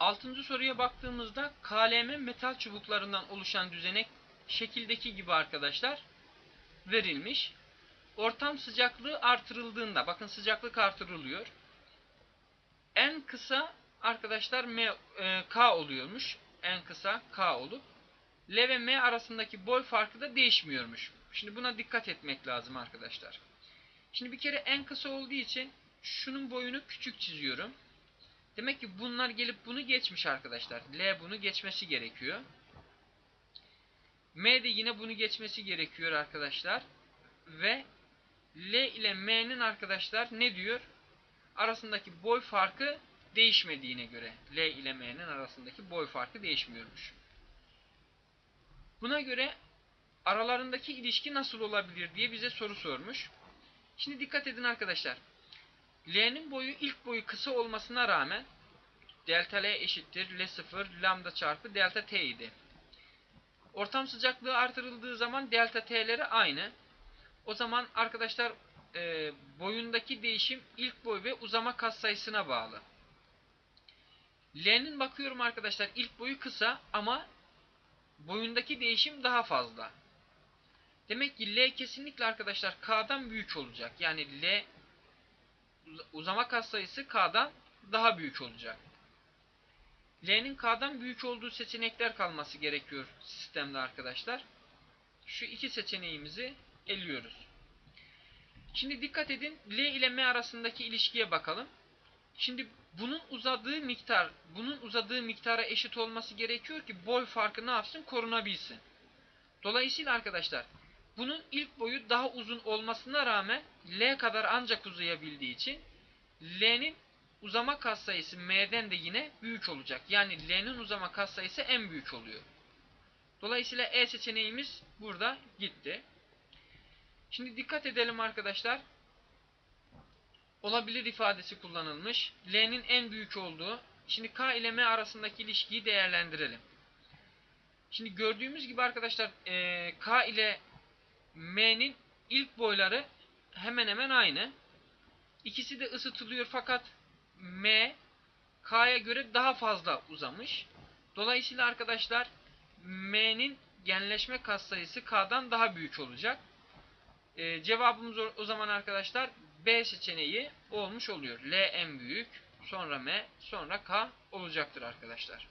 Altıncı soruya baktığımızda KLM metal çubuklarından oluşan düzenek şekildeki gibi arkadaşlar verilmiş. Ortam sıcaklığı artırıldığında bakın sıcaklık artırılıyor. En kısa arkadaşlar M, e, K oluyormuş. En kısa K olup L ve M arasındaki boy farkı da değişmiyormuş. Şimdi buna dikkat etmek lazım arkadaşlar. Şimdi bir kere en kısa olduğu için şunun boyunu küçük çiziyorum. Demek ki bunlar gelip bunu geçmiş arkadaşlar. L bunu geçmesi gerekiyor. M de yine bunu geçmesi gerekiyor arkadaşlar. Ve L ile M'nin arkadaşlar ne diyor? Arasındaki boy farkı değişmediğine göre. L ile M'nin arasındaki boy farkı değişmiyormuş. Buna göre aralarındaki ilişki nasıl olabilir diye bize soru sormuş. Şimdi dikkat edin arkadaşlar. L'nin boyu ilk boyu kısa olmasına rağmen delta L eşittir L0 lambda çarpı delta T idi. Ortam sıcaklığı artırıldığı zaman delta T'leri aynı. O zaman arkadaşlar e, boyundaki değişim ilk boy ve uzama katsayısına bağlı. L'nin bakıyorum arkadaşlar ilk boyu kısa ama boyundaki değişim daha fazla. Demek ki L kesinlikle arkadaşlar K'dan büyük olacak. Yani L uzama katsayısı K'dan daha büyük olacak. L'nin K'dan büyük olduğu seçenekler kalması gerekiyor sistemde arkadaşlar. Şu iki seçeneğimizi eliyoruz. Şimdi dikkat edin L ile M arasındaki ilişkiye bakalım. Şimdi bunun uzadığı miktar, bunun uzadığı miktara eşit olması gerekiyor ki boy farkı ne yapsın? Korunabilsin. Dolayısıyla arkadaşlar bunun ilk boyu daha uzun olmasına rağmen L kadar ancak uzayabildiği için L'nin uzama katsayısı M'den de yine büyük olacak. Yani L'nin uzama katsayısı en büyük oluyor. Dolayısıyla E seçeneğimiz burada gitti. Şimdi dikkat edelim arkadaşlar. Olabilir ifadesi kullanılmış. L'nin en büyük olduğu. Şimdi K ile M arasındaki ilişkiyi değerlendirelim. Şimdi gördüğümüz gibi arkadaşlar e, K ile M'nin ilk boyları hemen hemen aynı. İkisi de ısıtılıyor fakat M K'ya göre daha fazla uzamış. Dolayısıyla arkadaşlar M'nin genleşme katsayısı K'dan daha büyük olacak. Ee, cevabımız o, o zaman arkadaşlar B seçeneği olmuş oluyor. L en büyük, sonra M, sonra K olacaktır arkadaşlar.